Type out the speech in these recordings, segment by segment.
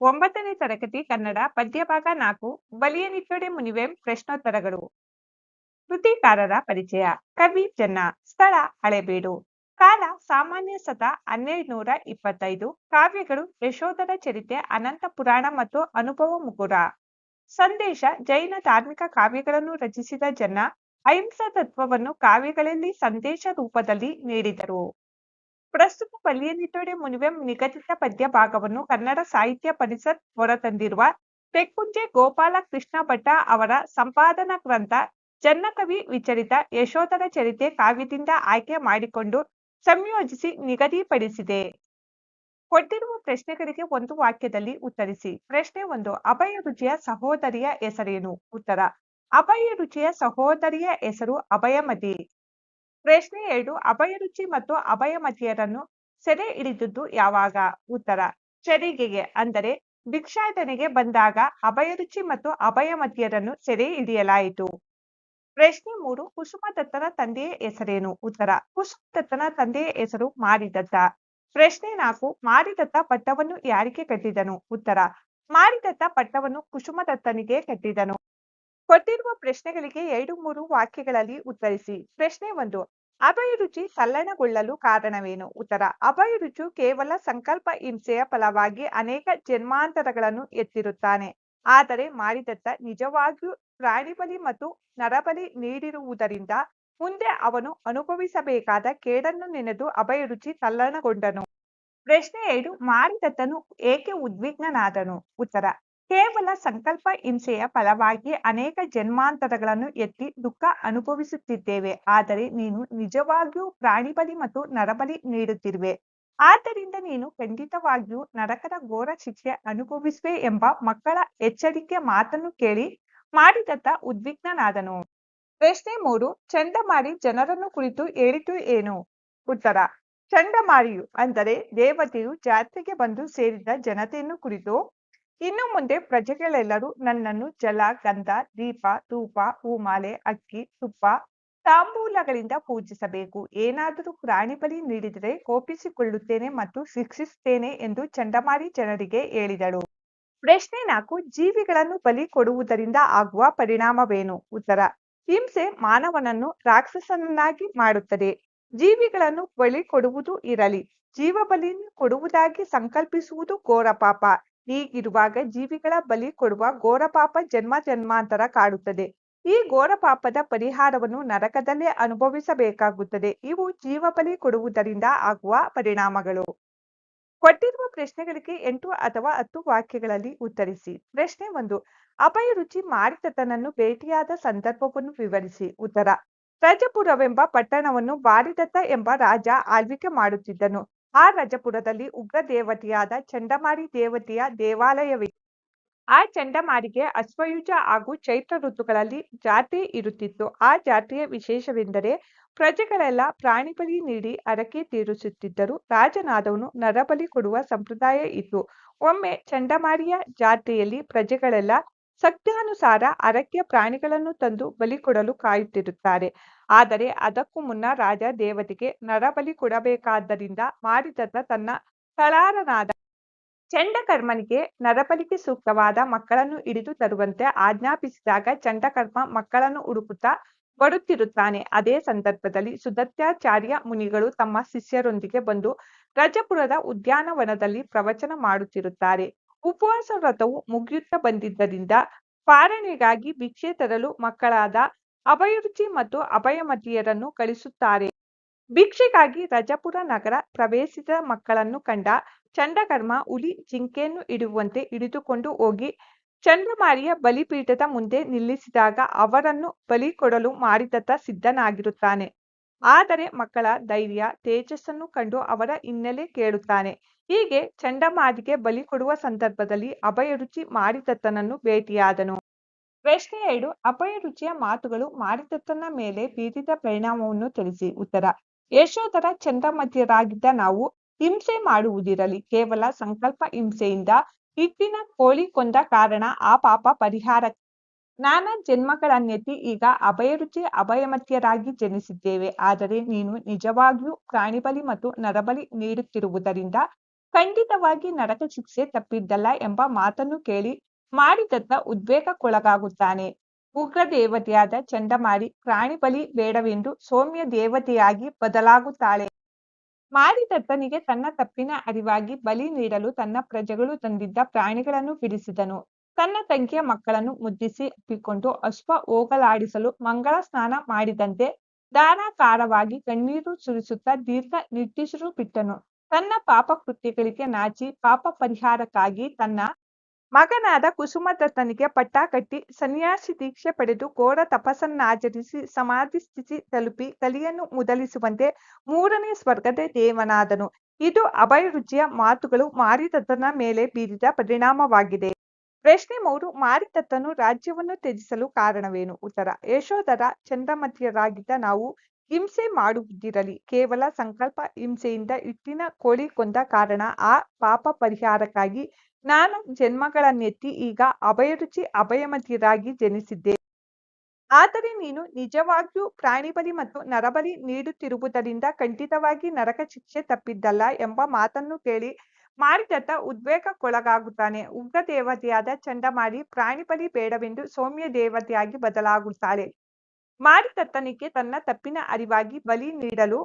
ಒಂಬತ್ತನೇ ತರಗತಿ ಕನ್ನಡ ಪದ್ಯಭಾಗ ನಾಲ್ಕು ಬಲಿಯ ನಿಟ್ಟೊಡೆ ಮುನಿವೆಂ ಪ್ರಶ್ನೋತ್ತರಗಳು. ಕೃತಿಕಾರರ ಪರಿಚಯ, ಕವಿ ಜನ್ನ, ಸ್ಥಳ ಹಳೆಬೀಡು. ಕಾಲ ಸಾಮಾನ್ಯ ಸತ ಹನ್ನೆರಡುನೂರ ಇಪ್ಪತ್ತೈದು, ಕಾವ್ಯಗಳು ಯಶೋಧರ ಚರಿತೆ, ಅನಂತ ಪುರಾಣ ಮತ್ತು ಅನುಭವ ಮುಕುರ ಸಂದೇಶ, ಜೈನ ಧಾರ್ಮಿಕ ಕಾವ್ಯಗಳನ್ನು ರಚಿಸಿದ ಜನ ಅಹಿಂಸಾ ತತ್ವವನ್ನು ಕಾವ್ಯಗಳಲ್ಲಿ ಸಂದೇಶ ರೂಪದಲ್ಲಿ ನೀಡಿದರು. ಪ್ರಸ್ತುತ ಬಲಿಯನಿಟ್ಟೊಡೆ ಮುನಿವೆ ನಿಗದಿತ ಪದ್ಯ ಭಾಗವನ್ನು ಕನ್ನಡ ಸಾಹಿತ್ಯ ಪರಿಷತ್ ಹೊರತಂದಿರುವ ತೆಕ್ಕುಂಜೆ ಗೋಪಾಲ ಕೃಷ್ಣ ಭಟ್ಟ ಅವರ ಸಂಪಾದನಾ ಗ್ರಂಥ ಚನ್ನಕವಿ ವಿಚರಿತ ಯಶೋಧರ ಚರಿತೆ ಕಾವ್ಯದಿಂದ ಆಯ್ಕೆ ಮಾಡಿಕೊಂಡು ಸಂಯೋಜಿಸಿ ನಿಗದಿಪಡಿಸಿದೆ. ಕೊಟ್ಟಿರುವ ಪ್ರಶ್ನೆಗಳಿಗೆ ಒಂದು ವಾಕ್ಯದಲ್ಲಿ ಉತ್ತರಿಸಿ. ಪ್ರಶ್ನೆ ಒಂದು, ಅಭಯ ರುಚಿಯ ಸಹೋದರಿಯ ಹೆಸರೇನು? ಉತ್ತರ, ಅಭಯ ರುಚಿಯ ಸಹೋದರಿಯ ಹೆಸರು ಅಭಯಮತಿ. ಪ್ರಶ್ನೆ ಎರಡು ಅಭಯರುಚಿ ಮತ್ತು ಅಭಯಮತಿಯರನ್ನು ಸೆರೆ ಹಿಡಿದದ್ದು ಯಾವಾಗ? ಉತ್ತರ ಚರಿಗೆಗೆ ಅಂದರೆ ಭಿಕ್ಷಾಟನೆಗೆ ಬಂದಾಗ ಅಭಯರುಚಿ ಮತ್ತು ಅಭಯಮತಿಯರನ್ನು ಸೆರೆ ಹಿಡಿಯಲಾಯಿತು. ಪ್ರಶ್ನೆ ಮೂರು ಕುಸುಮದತ್ತನ ತಂದೆಯ ಹೆಸರೇನು? ಉತ್ತರ ಕುಸುಮದತ್ತನ ತಂದೆಯ ಹೆಸರು ಮಾರಿದತ್ತ. ಪ್ರಶ್ನೆ ನಾಲ್ಕು, ಮಾರಿದತ್ತ ಪಟ್ಟವನ್ನು ಯಾರಿಗೆ ಕಟ್ಟಿದನು? ಉತ್ತರ, ಮಾರಿದತ್ತ ಪಟ್ಟವನ್ನು ಕುಸುಮದತ್ತನಿಗೆ ಕಟ್ಟಿದನು. ಕೊಟ್ಟಿರುವ ಪ್ರಶ್ನೆಗಳಿಗೆ ಎರಡು ಮೂರು ವಾಕ್ಯಗಳಲ್ಲಿ ಉತ್ತರಿಸಿ. ಪ್ರಶ್ನೆ ಒಂದು ಅಭಯರುಚಿ ತಲ್ಲಣಗೊಳ್ಳಲು ಕಾರಣವೇನು? ಉತ್ತರ ಅಭಯರುಚು ಕೇವಲ ಸಂಕಲ್ಪ ಹಿಂಸೆಯ ಫಲವಾಗಿ ಅನೇಕ ಜನ್ಮಾಂತರಗಳನ್ನು ಎತ್ತಿರುತ್ತಾನೆ. ಆದರೆ ಮಾಡಿದತ್ತ ನಿಜವಾಗಿಯೂ ಪ್ರಾಣಿಬಲಿ ಮತ್ತು ನರಬಲಿ ನೀಡಿರುವುದರಿಂದ ಮುಂದೆ ಅವನು ಅನುಭವಿಸಬೇಕಾದ ಕೇಡನ್ನು ನೆನೆದು ಅಭಯರುಚಿ ತಲ್ಲಣಗೊಂಡನು. ಪ್ರಶ್ನೆ ಎರಡು ಮಾರಿದತ್ತನು ಏಕೆ ಉದ್ವಿಗ್ನನಾದನು? ಉತ್ತರ ಕೇವಲ ಸಂಕಲ್ಪ ಹಿಂಸೆಯ ಫಲವಾಗಿ ಅನೇಕ ಜನ್ಮಾಂತರಗಳನ್ನು ಎತ್ತಿ ದುಃಖ ಅನುಭವಿಸುತ್ತಿದ್ದೇವೆ. ಆದರೆ ನೀನು ನಿಜವಾಗಿಯೂ ಪ್ರಾಣಿಬಲಿ ಮತ್ತು ನರಬಲಿ ನೀಡುತ್ತಿರುವೆ. ಆದ್ದರಿಂದ ನೀನು ಖಂಡಿತವಾಗಿಯೂ ನರಕದ ಘೋರ ಶಿಕ್ಷೆ ಅನುಭವಿಸುವೆ ಎಂಬ ಮಕ್ಕಳ ಎಚ್ಚರಿಕೆ ಮಾತನ್ನು ಕೇಳಿ ಮಾಡಿದತ್ತ ಉದ್ವಿಗ್ನನಾದನು. ಪ್ರಶ್ನೆ ಮೂರು, ಚಂಡಮಾರಿ ಜನರನ್ನು ಕುರಿತು ಹೇಳಿತು ಏನು? ಉತ್ತರ, ಚಂಡಮಾರಿಯು ಅಂದರೆ ದೇವತೆಯು ಜಾತ್ರೆಗೆ ಬಂದು ಸೇರಿದ ಜನತೆಯನ್ನು ಕುರಿತು ಇನ್ನು ಮುಂದೆ ಪ್ರಜೆಗಳೆಲ್ಲರೂ ನನ್ನನ್ನು ಜಲ, ಗಂಧ, ದೀಪ, ಧೂಪ, ಹೂಮಾಲೆ, ಅಕ್ಕಿ, ತುಪ್ಪ, ತಾಂಬೂಲಗಳಿಂದ ಪೂಜಿಸಬೇಕು. ಏನಾದರೂ ಪ್ರಾಣಿ ಬಲಿ ನೀಡಿದರೆ ಕೋಪಿಸಿಕೊಳ್ಳುತ್ತೇನೆ ಮತ್ತು ಶಿಕ್ಷಿಸುತ್ತೇನೆ ಎಂದು ಚಂಡಮಾರಿ ಜನರಿಗೆ ಹೇಳಿದಳು. ಪ್ರಶ್ನೆ ನಾಲ್ಕು, ಜೀವಿಗಳನ್ನು ಬಲಿ ಕೊಡುವುದರಿಂದ ಆಗುವ ಪರಿಣಾಮವೇನು? ಉತ್ತರ, ಹಿಂಸೆ ಮಾನವನನ್ನು ರಾಕ್ಷಸನನ್ನಾಗಿ ಮಾಡುತ್ತದೆ. ಜೀವಿಗಳನ್ನು ಬಲಿ ಕೊಡುವುದು ಇರಲಿ. ಜೀವ ಬಲಿಯನ್ನು ಕೊಡುವುದಾಗಿ ಸಂಕಲ್ಪಿಸುವುದು ಘೋರ ಪಾಪ. ಹೀಗಿರುವಾಗ ಜೀವಿಗಳ ಬಲಿ ಕೊಡುವ ಘೋರಪಾಪ ಜನ್ಮ ಜನ್ಮಾಂತರ ಕಾಡುತ್ತದೆ. ಈ ಘೋರ ಪಾಪದ ಪರಿಹಾರವನ್ನು ನರಕದಲ್ಲೇ ಅನುಭವಿಸಬೇಕಾಗುತ್ತದೆ. ಇವು ಜೀವ ಬಲಿ ಕೊಡುವುದರಿಂದ ಆಗುವ ಪರಿಣಾಮಗಳು. ಕೊಟ್ಟಿರುವ ಪ್ರಶ್ನೆಗಳಿಗೆ ಎಂಟು ಅಥವಾ ಹತ್ತು ವಾಕ್ಯಗಳಲ್ಲಿ ಉತ್ತರಿಸಿ. ಪ್ರಶ್ನೆ ಒಂದು ಅಭಯರುಚಿ ಮಾರಿದತ್ತನನ್ನು ಭೇಟಿಯಾದ ಸಂದರ್ಭವನ್ನು ವಿವರಿಸಿ. ಉತ್ತರ, ರಜಪುರವೆಂಬ ಪಟ್ಟಣವನ್ನು ಬಾರಿದತ್ತ ಎಂಬ ರಾಜ ಆಳ್ವಿಕೆ ಮಾಡುತ್ತಿದ್ದನು. ಆ ರಜಪುರದಲ್ಲಿ ಉಗ್ರ ದೇವತೆಯಾದ ಚಂಡಮಾರಿ ದೇವತೆಯ ದೇವಾಲಯವಿದೆ. ಆ ಚಂಡಮಾರಿಗೆ ಅಶ್ವಯುಜ ಹಾಗೂ ಚೈತ್ರ ಋತುಗಳಲ್ಲಿ ಜಾತ್ರೆ ಇರುತ್ತಿತ್ತು. ಆ ಜಾತ್ರೆಯ ವಿಶೇಷವೆಂದರೆ ಪ್ರಜೆಗಳೆಲ್ಲ ಪ್ರಾಣಿಬಲಿ ನೀಡಿ ಅರಕೆ ತೀರಿಸುತ್ತಿದ್ದರು. ರಾಜನಾದವನು ನರಬಲಿ ಕೊಡುವ ಸಂಪ್ರದಾಯ ಇತ್ತು. ಒಮ್ಮೆ ಚಂಡಮಾರಿಯ ಜಾತ್ರೆಯಲ್ಲಿ ಪ್ರಜೆಗಳೆಲ್ಲ ಸತ್ಯಾನುಸಾರ ಅರಕ್ಯ ಪ್ರಾಣಿಗಳನ್ನು ತಂದು ಬಲಿ ಕೊಡಲು ಕಾಯುತ್ತಿರುತ್ತಾರೆ. ಆದರೆ ಅದಕ್ಕೂ ಮುನ್ನ ರಾಜ ದೇವತೆಗೆ ನರಬಲಿ ಕೊಡಬೇಕಾದ್ದರಿಂದ ಮಾರಿದತ್ತ ತನ್ನ ತಳಾರನಾದ ಚಂಡಕರ್ಮನಿಗೆ ನರಬಲಿಗೆ ಸೂಕ್ತವಾದ ಮಕ್ಕಳನ್ನು ಹಿಡಿದು ತರುವಂತೆ ಆಜ್ಞಾಪಿಸಿದಾಗ ಚಂಡಕರ್ಮ ಮಕ್ಕಳನ್ನು ಹುಡುಕುತ್ತಾ ಬರುತ್ತಿರುತ್ತಾನೆ. ಅದೇ ಸಂದರ್ಭದಲ್ಲಿ ಸುದತ್ಯಾಚಾರ್ಯ ಮುನಿಗಳು ತಮ್ಮ ಶಿಷ್ಯರೊಂದಿಗೆ ಬಂದು ರಜಪುರದ ಉದ್ಯಾನವನದಲ್ಲಿ ಪ್ರವಚನ ಮಾಡುತ್ತಿರುತ್ತಾರೆ. ಉಪವಾಸ ವ್ರತವು ಮುಗಿಯುತ್ತಾ ಬಂದಿದ್ದರಿಂದ ಪಾರಣೆಗಾಗಿ ಭಿಕ್ಷೆ ತರಲು ಮಕ್ಕಳಾದ ಅಭಯರುಚಿ ಮತ್ತು ಅಭಯಮತಿಯರನ್ನು ಕಳಿಸುತ್ತಾರೆ. ಭಿಕ್ಷೆಗಾಗಿ ರಜಪುರ ನಗರ ಪ್ರವೇಶಿಸಿದ ಮಕ್ಕಳನ್ನು ಕಂಡ ಚಂಡಕರ್ಮ, ಹುಲಿ, ಜಿಂಕೆಯನ್ನು ಇಡುವಂತೆ ಹಿಡಿದುಕೊಂಡು ಹೋಗಿ ಚಂದ್ರಮಾರಿಯ ಬಲಿಪೀಠದ ಮುಂದೆ ನಿಲ್ಲಿಸಿದಾಗ ಅವರನ್ನು ಬಲಿ ಕೊಡಲು ಮಾಡಿದತ್ತ ಸಿದ್ಧನಾಗಿರುತ್ತಾನೆ. ಆದರೆ ಮಕ್ಕಳ ಧೈರ್ಯ, ತೇಜಸ್ಸನ್ನು ಕಂಡು ಅವರ ಹಿನ್ನೆಲೆ ಕೇಳುತ್ತಾನೆ. ಹೀಗೆ ಚಂಡಮಾರಿಗೆ ಬಲಿ ಕೊಡುವ ಸಂದರ್ಭದಲ್ಲಿ ಅಭಯರುಚಿ ಮಾರಿದತ್ತನನ್ನು ಭೇಟಿಯಾದನು. ಪ್ರಶ್ನೆ ಎರಡು ಅಭಯರುಚಿಯ ಮಾತುಗಳು ಮಾರಿದತ್ತನ ಮೇಲೆ ಬೀರಿದ ಪರಿಣಾಮವನ್ನು ತಿಳಿಸಿ. ಉತ್ತರ, ಯಶೋಧರ ಚಂದ್ರಮಧ್ಯರಾಗಿದ್ದ ನಾವು ಹಿಂಸೆ ಮಾಡುವುದಿರಲಿ. ಕೇವಲ ಸಂಕಲ್ಪ ಹಿಂಸೆಯಿಂದ ಹಿಟ್ಟಿನ ಕೋಳಿ ಕೊಂದ ಕಾರಣ ಆ ಪಾಪ ಪರಿಹಾರ ನಾನಾ ಜನ್ಮಗಳನ್ನೆತ್ತಿ ಈಗ ಅಭಯರುಚಿ ಅಭಯಮತ್ಯರಾಗಿ ಜನಿಸಿದ್ದೇವೆ. ಆದರೆ ನೀನು ನಿಜವಾಗಿಯೂ ಪ್ರಾಣಿಬಲಿ ಮತ್ತು ನರಬಲಿ ನೀಡುತ್ತಿರುವುದರಿಂದ ಖಂಡಿತವಾಗಿ ನರಕ ಶಿಕ್ಷೆ ತಪ್ಪಿದ್ದಲ್ಲ ಎಂಬ ಮಾತನ್ನು ಕೇಳಿ ಮಾಡಿದತ್ತ ಉದ್ವೇಗಕ್ಕೊಳಗಾಗುತ್ತಾನೆ. ಉಗ್ರ ದೇವತೆಯಾದ ಚಂಡಮಾರಿ ಪ್ರಾಣಿ ಬಲಿ ಬೇಡವೆಂದು ಸೌಮ್ಯ ದೇವತೆಯಾಗಿ ಬದಲಾಗುತ್ತಾಳೆ. ಮಾರಿದತ್ತನಿಗೆ ತನ್ನ ತಪ್ಪಿನ ಅರಿವಾಗಿ ಬಲಿ ನೀಡಲು ತನ್ನ ಪ್ರಜೆಗಳು ತಂದಿದ್ದ ಪ್ರಾಣಿಗಳನ್ನು ಬಿಡಿಸಿದನು. ತನ್ನ ತಂಗಿಯ ಮಕ್ಕಳನ್ನು ಮುದ್ದಿಸಿ ಅಪ್ಪಿಕೊಂಡು ಅಶ್ವ ಹೋಗಲಾಡಿಸಲು ಮಂಗಳ ಸ್ನಾನ ಮಾಡಿದಂತೆ ಧಾರಾಕಾರವಾಗಿ ಕಣ್ಣೀರು ಸುರಿಸುತ್ತಾ ದೀರ್ಘ ನಿಟ್ಟುಸಿರು ಬಿಟ್ಟನು. ತನ್ನ ಪಾಪ ಕೃತ್ಯಗಳಿಗೆ ನಾಚಿ ಪಾಪ ಪರಿಹಾರಕ್ಕಾಗಿ ತನ್ನ ಮಗನಾದ ಕುಸುಮದತ್ತನಿಗೆ ಪಟ್ಟ ಕಟ್ಟಿ ಸನ್ಯಾಸಿ ದೀಕ್ಷೆ ಪಡೆದು ಘೋರ ತಪಸ್ಸನ್ನಾಚರಿಸಿ ಸಮಾಧಿ ಸ್ಥಿತಿ ತಲುಪಿ ಕಲಿಯನ್ನು ಮುದಲಿಸುವಂತೆ ಮೂರನೇ ಸ್ವರ್ಗದ ದೇವನಾದನು. ಇದು ಅಭಯರುಚಿಯ ಮಾತುಗಳು ಮಾರಿದತ್ತನ ಮೇಲೆ ಬೀರಿದ ಪರಿಣಾಮವಾಗಿದೆ. ಪ್ರಶ್ನೆ ಮೂರು, ಮಾರಿದತ್ತನು ರಾಜ್ಯವನ್ನು ತ್ಯಜಿಸಲು ಕಾರಣವೇನು? ಉತ್ತರ, ಯಶೋಧರ ಚಂದ್ರಮತಿಯರಾಗಿದ್ದ ನಾವು ಹಿಂಸೆ ಮಾಡುವುದಿರಲಿ ಕೇವಲ ಸಂಕಲ್ಪ ಹಿಂಸೆಯಿಂದ ಇಟ್ಟಿನ ಕೋಳಿ ಕೊಂದ ಕಾರಣ ಆ ಪಾಪ ಪರಿಹಾರಕ್ಕಾಗಿ ನಾನು ಜನ್ಮಗಳನ್ನೆತ್ತಿ ಈಗ ಅಭಯರುಚಿ ಅಭಯಮತಿರಾಗಿ ಜನಿಸಿದ್ದೆ. ಆದರೆ ನೀನು ನಿಜವಾಗಿಯೂ ಪ್ರಾಣಿಬಲಿ ಮತ್ತು ನರಬಲಿ ನೀಡುತ್ತಿರುವುದರಿಂದ ಖಂಡಿತವಾಗಿ ನರಕ ಶಿಕ್ಷೆ ತಪ್ಪಿದ್ದಲ್ಲ ಎಂಬ ಮಾತನ್ನು ಕೇಳಿ ಮಾರಿದತ್ತ ಉದ್ವೇಗಕ್ಕೊಳಗಾಗುತ್ತಾನೆ. ಉಗ್ರ ದೇವತೆಯಾದ ಚಂಡಮಾರಿ ಪ್ರಾಣಿ ಬಲಿ ಬೇಡವೆಂದು ಸೌಮ್ಯ ದೇವತೆಯಾಗಿ ಬದಲಾಗುತ್ತಾಳೆ. ಮಾರಿದತ್ತನಿಗೆ ತನ್ನ ತಪ್ಪಿನ ಅರಿವಾಗಿ ಬಲಿ ನೀಡಲು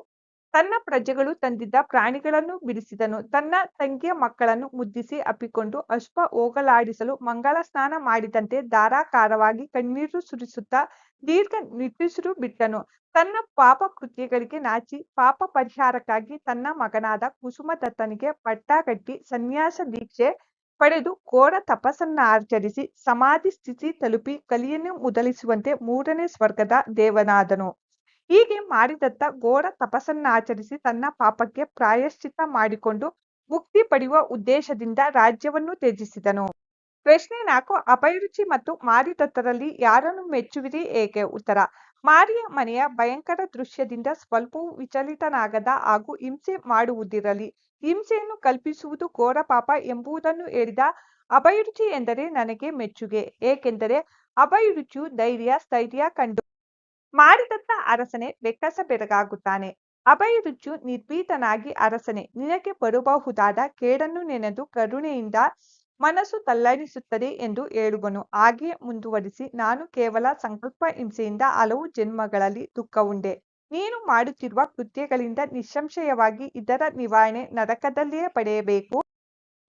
ತನ್ನ ಪ್ರಜೆಗಳು ತಂದಿದ್ದ ಪ್ರಾಣಿಗಳನ್ನು ಬಿಡಿಸಿದನು. ತನ್ನ ತಂಗಿಯ ಮಕ್ಕಳನ್ನು ಮುದ್ದಿಸಿ ಅಪ್ಪಿಕೊಂಡು ಅಶ್ವ ಹೋಗಲಾಡಿಸಲು ಮಂಗಳ ಸ್ನಾನ ಮಾಡಿದಂತೆ ಧಾರಾಕಾರವಾಗಿ ಕಣ್ಣೀರು ಸುರಿಸುತ್ತಾ ದೀರ್ಘ ನಿಟ್ಟುಸಿರು ಬಿಟ್ಟನು. ತನ್ನ ಪಾಪ ಕೃತ್ಯಗಳಿಗೆ ನಾಚಿ ಪಾಪ ಪರಿಹಾರಕ್ಕಾಗಿ ತನ್ನ ಮಗನಾದ ಕುಸುಮದತ್ತನಿಗೆ ಪಟ್ಟ ಕಟ್ಟಿ ಸನ್ಯಾಸ ದೀಕ್ಷೆ ಪಡೆದು ಘೋರ ತಪಸ್ಸನ್ನಾಚರಿಸಿ ಸಮಾಧಿ ಸ್ಥಿತಿ ತಲುಪಿ ಕಲಿಯನ್ನು ಮುದಲಿಸುವಂತೆ ಮೂರನೇ ಸ್ವರ್ಗದ ದೇವನಾದನು. ಹೀಗೆ ಮಾಡಿದತ್ತ ಘೋರ ತಪಸ್ಸನ್ನಾಚರಿಸಿ ತನ್ನ ಪಾಪಕ್ಕೆ ಪ್ರಾಯಶ್ಚಿತ್ತ ಮಾಡಿಕೊಂಡು ಮುಕ್ತಿ ಪಡೆಯುವ ಉದ್ದೇಶದಿಂದ ರಾಜ್ಯವನ್ನು ತ್ಯಜಿಸಿದನು. ಪ್ರಶ್ನೆ ನಾಲ್ಕು ಅಭಿರುಚಿ ಮತ್ತು ಮಾರಿದತ್ತರಲ್ಲಿ ಯಾರನ್ನು ಮೆಚ್ಚುವಿರಿ ಏಕೆ? ಉತ್ತರ, ಮಾರಿಯ ಮನೆಯ ಭಯಂಕರ ದೃಶ್ಯದಿಂದ ಸ್ವಲ್ಪವೂ ವಿಚಲಿತನಾಗದ ಹಾಗೂ ಹಿಂಸೆ ಮಾಡುವುದಿರಲಿ. ಹಿಂಸೆಯನ್ನು ಕಲ್ಪಿಸುವುದು ಘೋರ ಪಾಪ ಎಂಬುದನ್ನು ಹೇಳಿದ ಅಭಿರುಚಿ ಎಂದರೆ ನನಗೆ ಮೆಚ್ಚುಗೆ, ಏಕೆಂದರೆ ಅಭಯರುಚಿಯು ಧೈರ್ಯ, ಸ್ಥೈರ್ಯ ಕಂಡು ಮಾರಿದತ್ತ ಅರಸನೆ ಬೆಕ್ಕಸ ಬೆರಗಾಗುತ್ತಾನೆ. ಅಭಯರುಚಿಯು ನಿರ್ಭೀತನಾಗಿ ಅರಸನೆ, ನಿನಗೆ ಬರಬಹುದಾದ ಕೇಡನ್ನು ನೆನೆದು ಕರುಣೆಯಿಂದ ಮನಸ್ಸು ತಲ್ಲಣಿಸುತ್ತದೆ ಎಂದು ಹೇಳುವನು. ಹಾಗೆ ಮುಂದುವರಿಸಿ, ನಾನು ಕೇವಲ ಸಂಕಲ್ಪ ಹಿಂಸೆಯಿಂದ ಹಲವು ಜನ್ಮಗಳಲ್ಲಿ ದುಃಖ ಉಂಡೆ ನೀನು ಮಾಡುತ್ತಿರುವ ಕೃತ್ಯಗಳಿಂದ ನಿಸ್ಸಂಶಯವಾಗಿ ಇದರ ನಿವಾರಣೆ ನರಕದಲ್ಲಿಯೇ ಪಡೆಯಬೇಕು.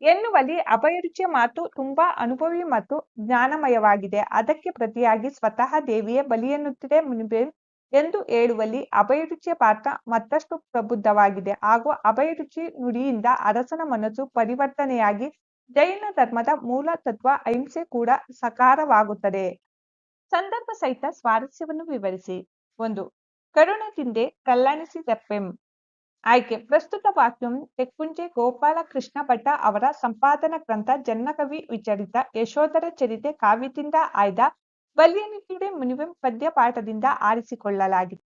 ಎನ್ನುವಲ್ಲಿ ಅಭಯರುಚಿಯ ಮಾತು ತುಂಬಾ ಅನುಭವಿ ಮತ್ತು ಜ್ಞಾನಮಯವಾಗಿದೆ. ಅದಕ್ಕೆ ಪ್ರತಿಯಾಗಿ ಸ್ವತಃ ದೇವಿಯೇ ಬಲಿಯನ್ನುತ್ತಿದೆ ಮುನಿಬೇನ್ ಎಂದು ಹೇಳುವಲ್ಲಿ ಅಭಯರುಚಿಯ ಪಾತ್ರ ಮತ್ತಷ್ಟು ಪ್ರಬುದ್ಧವಾಗಿದೆ. ಹಾಗೂ ಅಭಯರುಚಿ ನುಡಿಯಿಂದ ಅರಸನ ಮನಸ್ಸು ಪರಿವರ್ತನೆಯಾಗಿ ಜೈನ ಧರ್ಮದ ಮೂಲ ತತ್ವ ಅಹಿಂಸೆ ಕೂಡ ಸಕಾರವಾಗುತ್ತದೆ. ಸಂದರ್ಭ ಸಹಿತ ಸ್ವಾರಸ್ಯವನ್ನು ವಿವರಿಸಿ. ಒಂದು ಕರುಣದಿಂದ ಕಲ್ಯಾಣಿಸಿದೆಪ್ಪೆಂ ಆಯ್ಕೆ, ಪ್ರಸ್ತುತ ವಾಕ್ಯಂ ತೆಕ್ಕುಂಜೆ ಗೋಪಾಲ ಕೃಷ್ಣ ಭಟ್ಟ ಅವರ ಸಂಪಾದನಾ ಗ್ರಂಥ ಜನ್ನಕವಿ ವಿಚರಿತ ಯಶೋಧರ ಚರಿತೆ ಕಾವ್ಯದಿಂದ ಆಯ್ದ ಬಲ್ಯನಿಟ್ಟಿಡೆ ಮುನಿವೆಂ ಪದ್ಯ ಪಾಠದಿಂದ ಆರಿಸಿಕೊಳ್ಳಲಾಗಿದೆ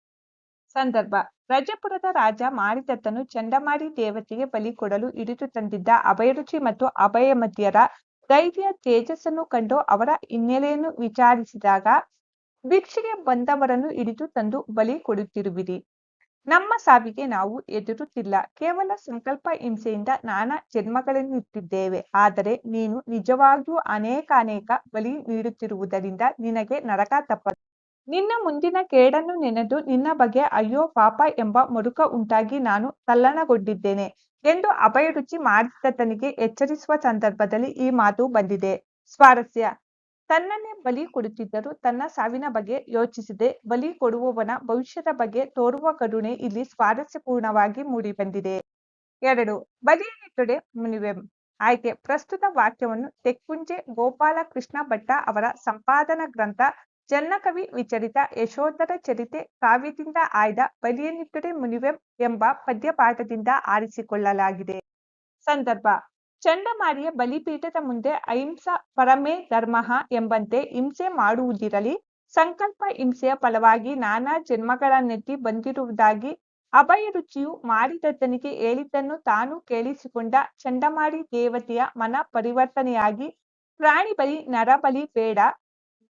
ಸಂದರ್ಭ. ರಜಪುರದ ರಾಜ ಮಾರಿದತ್ತನು ಚಂಡಮಾರಿ ದೇವತೆಗೆ ಬಲಿ ಕೊಡಲು ಹಿಡಿದು ತಂದಿದ್ದ ಅಭಯರುಚಿ ಮತ್ತು ಅಭಯಮತಿಯರ ಧೈರ್ಯ ತೇಜಸ್ಸನ್ನು ಕಂಡು ಅವರ ಹಿನ್ನೆಲೆಯನ್ನು ವಿಚಾರಿಸಿದಾಗ, ಭಿಕ್ಷೆಗೆ ಬಂದವರನ್ನು ಹಿಡಿದು ತಂದು ಬಲಿ ಕೊಡುತ್ತಿರುವಿರಿ. ನಮ್ಮ ಸಾವಿಗೆ ನಾವು ಎದುರುತ್ತಿಲ್ಲ ಕೇವಲ ಸಂಕಲ್ಪ ಹಿಂಸೆಯಿಂದ ನಾನಾ ಜನ್ಮಗಳನ್ನಿಟ್ಟಿದ್ದೇವೆ. ಆದರೆ ನೀನು ನಿಜವಾಗಿಯೂ ಅನೇಕ ಅನೇಕ ಬಲಿ ನೀಡುತ್ತಿರುವುದರಿಂದ ನಿನಗೆ ನರಕ ತಪ್ಪದು ನಿನ್ನ ಮುಂದಿನ ಕೇಡನ್ನು ನೆನೆದು ನಿನ್ನ ಬಗ್ಗೆ ಅಯ್ಯೋ ಪಾಪ ಎಂಬ ಮರುಕ ಉಂಟಾಗಿ ನಾನು ತಲ್ಲಣಗೊಂಡಿದ್ದೇನೆ ಎಂದು ಅಭಯರುಚಿ ಮಾರಿದತ್ತನಿಗೆ ಎಚ್ಚರಿಸುವ ಸಂದರ್ಭದಲ್ಲಿ ಈ ಮಾತು ಬಂದಿದೆ. ಸ್ವಾರಸ್ಯ. ತನ್ನನ್ನೇ ಬಲಿ ಕೊಡುತ್ತಿದ್ದರೂ ತನ್ನ ಸಾವಿನ ಬಗ್ಗೆ ಯೋಚಿಸಿದೆ ಬಲಿ ಕೊಡುವವನ ಭವಿಷ್ಯದ ಬಗ್ಗೆ ತೋರುವ ಕರುಣೆ ಇಲ್ಲಿ ಸ್ವಾರಸ್ಯಪೂರ್ಣವಾಗಿ ಮೂಡಿಬಂದಿದೆ. ಎರಡು. ಬಲಿಯನ್ನಿಟ್ಟೊಡೆ ಮುನಿವೆಂ. ಆಯ್ಕೆ. ಪ್ರಸ್ತುತ ವಾಕ್ಯವನ್ನು ತೆಕ್ಕುಂಜೆ ಗೋಪಾಲಕೃಷ್ಣ ಭಟ್ಟ ಅವರ ಸಂಪಾದನಾ ಗ್ರಂಥ ಜನ್ನಕವಿ ವಿಚರಿತ ಯಶೋಧರ ಚರಿತೆ ಕಾವ್ಯದಿಂದ ಆಯ್ದ ಬಲಿಯನಿದ್ದರೆ ಮುನಿವೆಂ ಎಂಬ ಪದ್ಯಪಾಠದಿಂದ ಆರಿಸಿಕೊಳ್ಳಲಾಗಿದೆ. ಸಂದರ್ಭ, ಚಂಡಮಾರಿಯ ಬಲಿಪೀಠದ ಮುಂದೆ ಅಹಿಂಸಾ ಪರಮೇ ಧರ್ಮಃ ಎಂಬಂತೆ ಹಿಂಸೆ ಮಾಡುವುದಿರಲಿ, ಸಂಕಲ್ಪ ಹಿಂಸೆಯ ಫಲವಾಗಿ ನಾನಾ ಜನ್ಮಗಳ ನೆಟ್ಟಿ ಬಂದಿರುವುದಾಗಿ ಅಭಯ ರುಚಿಯು ಮಾರಿದತ್ತನಿಗೆ ಹೇಳಿದ್ದನ್ನು ತಾನು ಕೇಳಿಸಿಕೊಂಡ ಚಂಡಮಾರಿ ದೇವತೆಯ ಮನ ಪರಿವರ್ತನೆಯಾಗಿ ಪ್ರಾಣಿ ಬಲಿ ನರಬಲಿ ಬೇಡ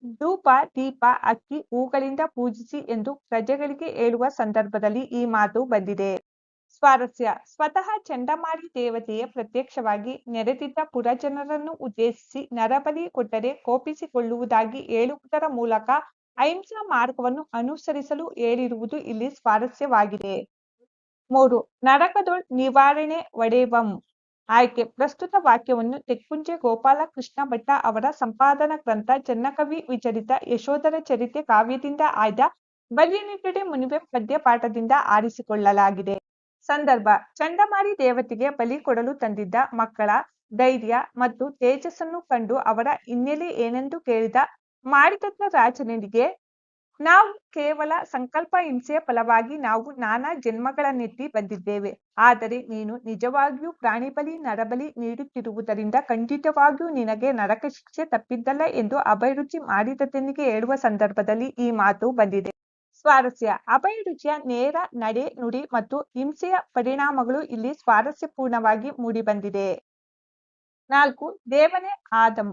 ಧೂಪ, ದೀಪ, ಅಕ್ಕಿ ಹೂಗಳಿಂದ ಪೂಜಿಸಿ ಎಂದು ಪ್ರಜೆಗಳಿಗೆ ಹೇಳುವ ಸಂದರ್ಭದಲ್ಲಿ ಈ ಮಾತು ಬಂದಿದೆ. ಸ್ವಾರಸ್ಯ. ಸ್ವತಃ ಚಂಡಮಾರಿ ದೇವತೆಯೇ ಪ್ರತ್ಯಕ್ಷವಾಗಿ ನೆರೆದಿದ್ದ ಪುರಜನರನ್ನು ಉದ್ದೇಶಿಸಿ ನರಬಲಿ ಕೊಟ್ಟರೆ ಕೋಪಿಸಿಕೊಳ್ಳುವುದಾಗಿ ಹೇಳುವುದರ ಮೂಲಕ ಅಹಿಂಸಾ ಮಾರ್ಗವನ್ನು ಅನುಸರಿಸಲು ಹೇಳಿರುವುದು ಇಲ್ಲಿ ಸ್ವಾರಸ್ಯವಾಗಿದೆ. ಮೂರು. ನರಕದೊಳ್ ನಿವಾರಣೆ ಒಡೆವಂ. ಆಯ್ಕೆ. ಪ್ರಸ್ತುತ ವಾಕ್ಯವನ್ನು ತೆಕ್ಕುಂಜೆ ಗೋಪಾಲ ಕೃಷ್ಣ ಭಟ್ಟ ಅವರ ಸಂಪಾದನಾ ಗ್ರಂಥ ಚನ್ನಕವಿ ವಿಚರಿತ ಯಶೋಧರ ಚರಿತೆ ಕಾವ್ಯದಿಂದ ಆಯ್ದ ಬಲಿನಿಗಡೆ ಮುನಿವೆ ಪದ್ಯ ಪಾಠದಿಂದ ಆರಿಸಿಕೊಳ್ಳಲಾಗಿದೆ. ಸಂದರ್ಭ. ಚಂಡಮಾರಿ ದೇವತೆಗೆ ಬಲಿ ಕೊಡಲು ತಂದಿದ್ದ ಮಕ್ಕಳ ಧೈರ್ಯ ಮತ್ತು ತೇಜಸ್ಸನ್ನು ಕಂಡು ಅವರ ಹಿನ್ನೆಲೆ ಏನೆಂದು ಕೇಳಿದ ಮಾರಿತತ್ವ ರಾಜನಿಗೆ ನಾವು ಕೇವಲ ಸಂಕಲ್ಪ ಹಿಂಸೆಯ ಫಲವಾಗಿ ನಾವು ನಾನಾ ಜನ್ಮಗಳನ್ನೆತ್ತಿ ಬಂದಿದ್ದೇವೆ. ಆದರೆ ನೀನು ನಿಜವಾಗಿಯೂ ಪ್ರಾಣಿ ಬಲಿ ನರಬಲಿ ನೀಡುತ್ತಿರುವುದರಿಂದ ಖಂಡಿತವಾಗಿಯೂ ನಿನಗೆ ನರಕ ಶಿಕ್ಷೆ ತಪ್ಪಿದ್ದಲ್ಲ ಎಂದು ಅಭಯರುಚಿ ಮಾಡಿದತನಿಗೆ ಹೇಳುವ ಸಂದರ್ಭದಲ್ಲಿ ಈ ಮಾತು ಬಂದಿದೆ. ಸ್ವಾರಸ್ಯ. ಅಭಿರುಚಿಯ ನೇರ ನಡೆ, ನುಡಿ ಮತ್ತು ಹಿಂಸೆಯ ಪರಿಣಾಮಗಳು ಇಲ್ಲಿ ಸ್ವಾರಸ್ಯಪೂರ್ಣವಾಗಿ ಮೂಡಿಬಂದಿದೆ. ನಾಲ್ಕು. ದೇವನೇ ಆದಂ.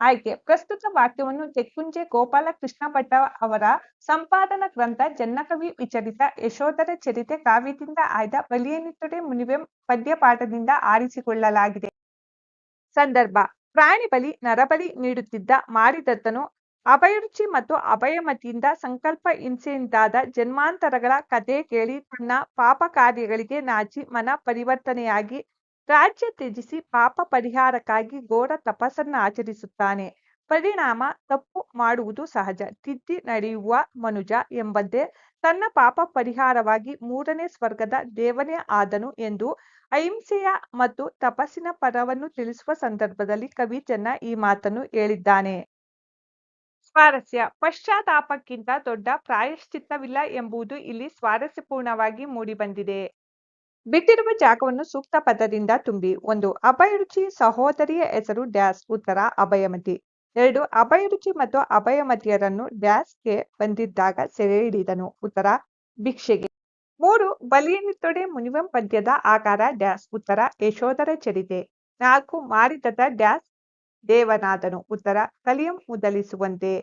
ಆಯ್ಕೆ ಪ್ರಸ್ತುತ ವಾಕ್ಯವನ್ನು ತೆಕ್ಕುಂಜೆ ಗೋಪಾಲ ಕೃಷ್ಣ ಭಟ್ಟ ಅವರ ಸಂಪಾದನಾ ಗ್ರಂಥ ಜನ್ನಕವಿ ವಿಚರಿತ ಯಶೋಧರ ಚರಿತೆ ಕಾವ್ಯದಿಂದ ಆಯ್ದ ಬಲಿಯನಿತ್ತೊಡೆ ಮುನಿವೆ ಪದ್ಯ ಪಾಠದಿಂದ ಆರಿಸಿಕೊಳ್ಳಲಾಗಿದೆ. ಸಂದರ್ಭ, ಪ್ರಾಣಿ ಬಲಿ, ನರಬಲಿ ನೀಡುತ್ತಿದ್ದ ಮಾರಿದತ್ತನು ಅಭಯರುಚಿ ಮತ್ತು ಅಭಯಮತಿಯಿಂದ ಸಂಕಲ್ಪ ಹಿಂಸೆಯಿಂದಾದ ಜನ್ಮಾಂತರಗಳ ಕಥೆ ಕೇಳಿ ತನ್ನ ಪಾಪ ಕಾರ್ಯಗಳಿಗೆ ನಾಚಿ ಮನ ಪರಿವರ್ತನೆಯಾಗಿ ರಾಜ್ಯ ತ್ಯಜಿಸಿ ಪಾಪ ಪರಿಹಾರಕ್ಕಾಗಿ ಘೋರ ತಪಸ್ಸನ್ನು ಆಚರಿಸುತ್ತಾನೆ. ಪರಿಣಾಮ, ತಪ್ಪು ಮಾಡುವುದು ಸಹಜ. ತಿದ್ದಿ ನಡೆಯುವ ಮನುಜ ಎಂಬಂತೆ ತನ್ನ ಪಾಪ ಪರಿಹಾರವಾಗಿ ಮೂರನೇ ಸ್ವರ್ಗದ ದೇವನೇ ಆದನು ಎಂದು ಅಹಿಂಸೆಯ ಮತ್ತು ತಪಸ್ಸಿನ ಪರವನ್ನು ತಿಳಿಸುವ ಸಂದರ್ಭದಲ್ಲಿ ಕವಿ ಚೆನ್ನ ಈ ಮಾತನ್ನು ಹೇಳಿದ್ದಾನೆ. ಸ್ವಾರಸ್ಯ. ಪಶ್ಚಾತ್ತಾಪಕ್ಕಿಂತ ದೊಡ್ಡ ಪ್ರಾಯಶ್ಚಿತ್ತವಿಲ್ಲ ಎಂಬುದು ಇಲ್ಲಿ ಸ್ವಾರಸ್ಯಪೂರ್ಣವಾಗಿ ಮೂಡಿಬಂದಿದೆ. ಬಿಟ್ಟಿರುವ ಜಾಗವನ್ನು ಸೂಕ್ತ ಪದದಿಂದ ತುಂಬಿ, ಒಂದು ಅಭಯರುಚಿ ಸಹೋದರಿಯ ಹೆಸರು ಡ್ಯಾಸ್, ಉತ್ತರ ಅಭಯಮತಿ. ಎರಡು, ಅಭಯರುಚಿ ಮತ್ತು ಅಭಯಮತಿಯರನ್ನು ಡ್ಯಾಸ್ಗೆ ಬಂದಿದ್ದಾಗ ಸೆರೆ ಹಿಡಿದನು, ಉತ್ತರ ಭಿಕ್ಷೆಗೆ. ಮೂರು ಬಲಿಯನಿತ್ತೊಡೆ ಮುನಿವಂ ಪದ್ಯದ ಆಕಾರ ಡ್ಯಾಸ್, ಉತ್ತರ ಯಶೋಧರ ಚರಿತೆ. ನಾಲ್ಕು ಮಾರಿದದ ಡ್ಯಾಸ್ ದೇವನಾದನು, ಉತ್ತರ ಕಲಿಯಂ ಮುದಲಿಸುವಂತೆ.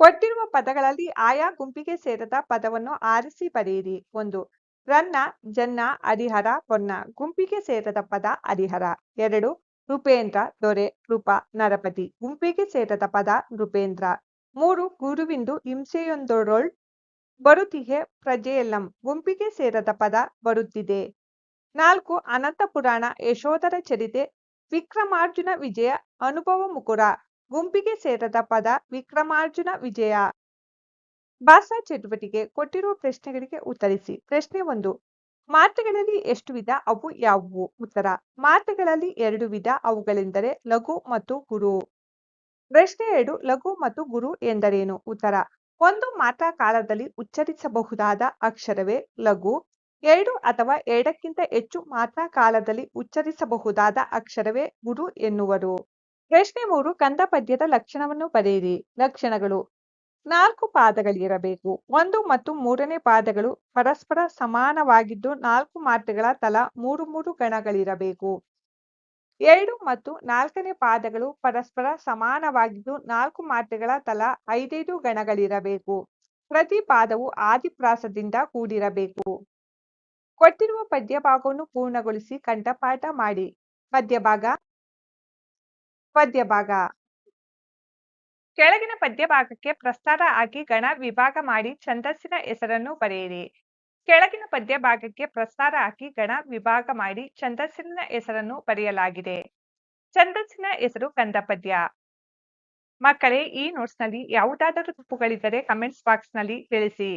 ಕೊಟ್ಟಿರುವ ಪದಗಳಲ್ಲಿ ಆಯಾ ಗುಂಪಿಗೆ ಸೇರದ ಪದವನ್ನು ಆರಿಸಿ ಬರೆಯಿರಿ. ಒಂದು ರನ್ನ, ಜನ್ನ, ಹರಿಹರ ಪೊನ್ನ ಗುಂಪಿಗೆ ಸೇರದ ಪದ ಹರಿಹರ. ಎರಡು ನೃಪೇಂದ್ರ ದೊರೆ, ರೂಪ, ನರಪತಿ. ಗುಂಪಿಗೆ ಸೇರದ ಪದ ನೃಪೇಂದ್ರ ಮೂರು, ಗುರುವಿಂದು ಹಿಂಸೆಯೊಂದೊರೊಳ್ ಬರುತ್ತಿಗೆ ಪ್ರಜೆಯಲ್ಲಂ. ಗುಂಪಿಗೆ ಸೇರದ ಪದ ಬರುತ್ತಿದೆ. ನಾಲ್ಕು, ಅನಂತ ಪುರಾಣ, ಯಶೋಧರ ಚರಿತೆ, ವಿಕ್ರಮಾರ್ಜುನ ವಿಜಯ, ಅನುಭವ ಮುಕುರ. ಗುಂಪಿಗೆ ಸೇರದ ಪದ ವಿಕ್ರಮಾರ್ಜುನ ವಿಜಯ. ಭಾಷಾ ಚಟುವಟಿಕೆ ಕೊಟ್ಟಿರುವ ಪ್ರಶ್ನೆಗಳಿಗೆ ಉತ್ತರಿಸಿ. ಪ್ರಶ್ನೆ ಒಂದು ಮಾತ್ರೆಗಳಲ್ಲಿ ಎಷ್ಟು ವಿಧ ಅವು ಯಾವುವು? ಉತ್ತರ ಮಾತ್ರೆಗಳಲ್ಲಿ ಎರಡು ವಿಧ ಅವುಗಳೆಂದರೆ ಲಘು ಮತ್ತು ಗುರು. ಪ್ರಶ್ನೆ ಎರಡು, ಲಘು ಮತ್ತು ಗುರು ಎಂದರೇನು? ಉತ್ತರ, ಒಂದು ಮಾತ್ರ ಕಾಲದಲ್ಲಿ ಉಚ್ಚರಿಸಬಹುದಾದ ಅಕ್ಷರವೇ ಲಘು, ಎರಡು ಅಥವಾ ಎರಡಕ್ಕಿಂತ ಹೆಚ್ಚು ಮಾತ್ರ ಕಾಲದಲ್ಲಿ ಉಚ್ಚರಿಸಬಹುದಾದ ಅಕ್ಷರವೇ ಗುರು ಎನ್ನುವರು. ಪ್ರಶ್ನೆ ಮೂರು, ಕಂದ ಪದ್ಯದ ಲಕ್ಷಣವನ್ನು ಬರೆಯಿರಿ ಲಕ್ಷಣಗಳು ನಾಲ್ಕು ಪಾದಗಳಿರಬೇಕು. ಒಂದು ಮತ್ತು ಮೂರನೇ ಪಾದಗಳು ಪರಸ್ಪರ ಸಮಾನವಾಗಿದ್ದು ನಾಲ್ಕು ಮಾತ್ರೆಗಳ ತಲಾ ಮೂರು ಮೂರು ಗಣಗಳಿರಬೇಕು. ಎರಡು ಮತ್ತು ನಾಲ್ಕನೇ ಪಾದಗಳು ಪರಸ್ಪರ ಸಮಾನವಾಗಿದ್ದು ನಾಲ್ಕು ಮಾತ್ರೆಗಳ ತಲಾ ಐದೈದು ಗಣಗಳಿರಬೇಕು. ಪ್ರತಿ ಪಾದವು ಆದಿಪ್ರಾಸದಿಂದ ಕೂಡಿರಬೇಕು. ಕೊಟ್ಟಿರುವ ಪದ್ಯಭಾಗವನ್ನು ಪೂರ್ಣಗೊಳಿಸಿ ಕಂಠಪಾಠ ಮಾಡಿ. ಪದ್ಯಭಾಗ ಪದ್ಯಭಾಗ. ಕೆಳಗಿನ ಪದ್ಯಭಾಗಕ್ಕೆ ಪ್ರಸ್ತಾರ ಹಾಕಿ ಗಣ ವಿಭಾಗ ಮಾಡಿ ಛಂದಸ್ಸಿನ ಹೆಸರನ್ನು ಬರೆಯಿರಿ. ಕೆಳಗಿನ ಪದ್ಯಭಾಗಕ್ಕೆ ಪ್ರಸ್ತಾರ ಹಾಕಿ ಗಣ ವಿಭಾಗ ಮಾಡಿ ಛಂದಸ್ಸಿನ ಹೆಸರನ್ನು ಬರೆಯಲಾಗಿದೆ. ಛಂದಸ್ಸಿನ ಹೆಸರು ಕಂದ ಪದ್ಯ ಮಕ್ಕಳೇ, ಈ ನೋಟ್ಸ್ನಲ್ಲಿ ಯಾವುದಾದರೂ ತಪ್ಪುಗಳಿದ್ದರೆ ಕಮೆಂಟ್ಸ್ ಬಾಕ್ಸ್ನಲ್ಲಿ ತಿಳಿಸಿ.